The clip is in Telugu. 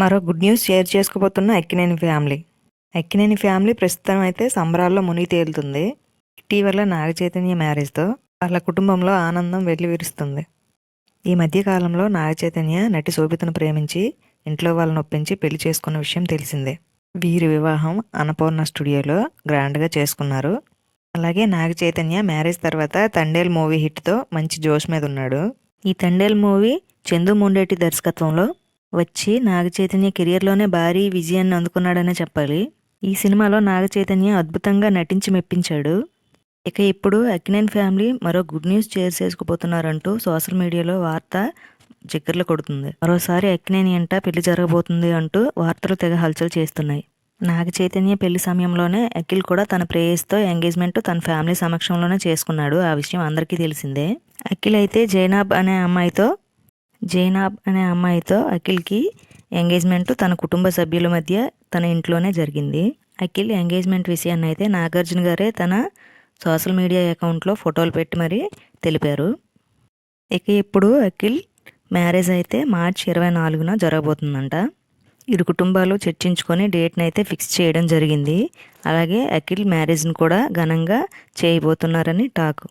మరో గుడ్ న్యూస్ షేర్ చేసుకోబోతున్న అక్కినేని ఫ్యామిలీ. అక్కినేని ఫ్యామిలీ ప్రస్తుతం అయితే సంబరాల్లో మునిగి తేలుతుంది ఇటీవల నాగ చైతన్య మ్యారేజ్తో వాళ్ళ కుటుంబంలో ఆనందం వెల్లివిరుస్తుంది. ఈ మధ్యకాలంలో నాగ చైతన్య నటి శోభితను ప్రేమించి ఇంట్లో వాళ్ళని ఒప్పించి పెళ్ళి చేసుకున్న విషయం తెలిసిందే. వీరి వివాహం అన్నపూర్ణ స్టూడియోలో గ్రాండ్గా చేసుకున్నారు. అలాగే నాగ చైతన్య మ్యారేజ్ తర్వాత తండేల్ మూవీ హిట్తో మంచి జోష్ మీద ఉన్నాడు. ఈ తండేల్ మూవీ చందు ముండేటి దర్శకత్వంలో వచ్చి నాగచైతన్య కెరియర్లోనే భారీ విజయాన్ని అందుకున్నాడనే చెప్పాలి. ఈ సినిమాలో నాగచైతన్య అద్భుతంగా నటించి మెప్పించాడు. ఇక ఇప్పుడు అక్కినేని ఫ్యామిలీ మరో గుడ్ న్యూస్ షేర్ చేసుకుపోతున్నారంటూ సోషల్ మీడియాలో వార్త చక్కెర్లు కొడుతుంది. మరోసారి అక్కినేని ఎంట పెళ్ళి జరగబోతుంది అంటూ వార్తలు తెగ హల్చల్ చేస్తున్నాయి. నాగ చైతన్య పెళ్ళి సమయంలోనే అఖిల్ కూడా తన ప్రేయస్తో ఎంగేజ్మెంట్ తన ఫ్యామిలీ సమక్షంలోనే చేసుకున్నాడు. ఆ విషయం అందరికీ తెలిసిందే. అఖిల్ అయితే జైనాబ్ అనే అమ్మాయితో జైనాబ్ అనే అమ్మాయితో అఖిల్కి ఎంగేజ్మెంట్ తన కుటుంబ సభ్యుల మధ్య తన ఇంట్లోనే జరిగింది. అఖిల్ ఎంగేజ్మెంట్ విషయాన్ని అయితే నాగార్జున గారే తన సోషల్ మీడియా అకౌంట్లో ఫోటోలు పెట్టి మరీ తెలిపారు. ఇక ఇప్పుడు అఖిల్ మ్యారేజ్ అయితే మార్చి ఇరవై నాలుగున జరగబోతుందంట. ఇరు కుటుంబాలు చర్చించుకొని డేట్ని అయితే ఫిక్స్ చేయడం జరిగింది. అలాగే అఖిల్ మ్యారేజ్ని కూడా ఘనంగా చేయబోతున్నారని టాక్.